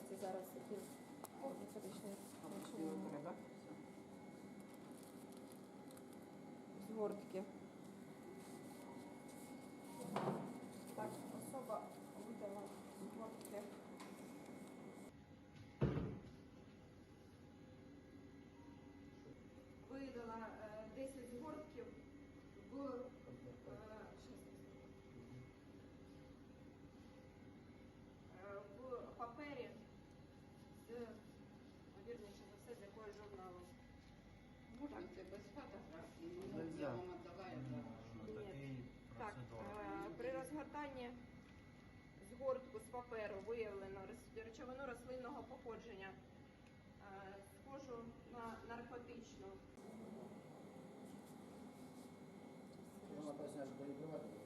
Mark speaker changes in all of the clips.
Speaker 1: області зараз, такі методичні згортки. Так, особа видала
Speaker 2: згортки. Це без фотографії? Ну, я вам отдала.
Speaker 1: Ні. Так, е, при розгортанні згортку з паперу виявлено речовину рослинного походження, е, схожу на наркотичну.
Speaker 3: Вона поясняє, що перебивати.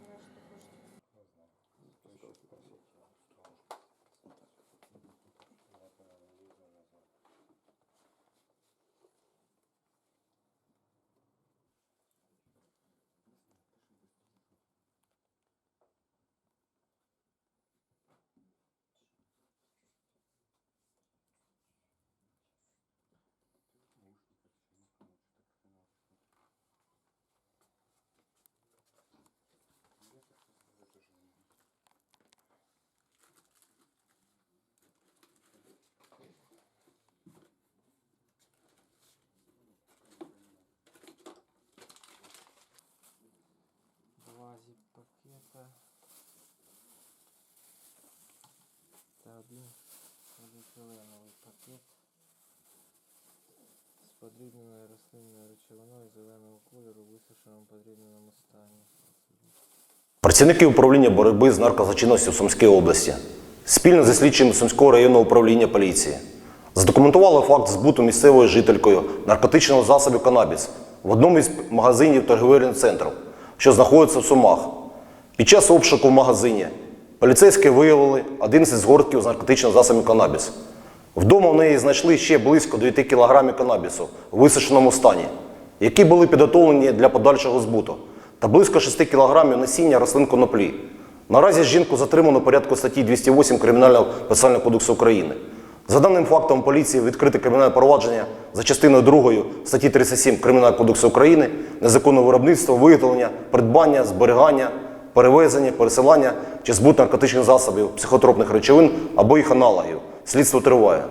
Speaker 4: Один поліетиленовий пакет з подрібненою рослинною речовиною зеленого кольору в висушеному подрібненому стані.
Speaker 5: Працівники управління боротьби з наркозлочинністю в Сумській області спільно зі слідчими Сумського районного управління поліції задокументували факт збуту місцевою жителькою наркотичного засобу канабіс в одному із магазинів торгівельних центрів, що знаходиться в Сумах. Під час обшуку в магазині поліцейські виявили 11 згортків з наркотичного засобу канабіс. Вдома в неї знайшли ще близько 9 кг канабісу в висушеному стані, які були підготовлені для подальшого збуту, та близько 6 кг насіння рослин коноплі. Наразі жінку затримано порядку статті 208 Кримінального процесуального кодексу України. За даним фактом поліції відкрите кримінальне провадження за частиною 2 статті 37 Кримінального кодексу України незаконне виробництво, виготовлення, придбання, зберігання, перевезення, пересилання чи збут наркотичних засобів, психотропних речовин або їх аналогів. Слідство триває.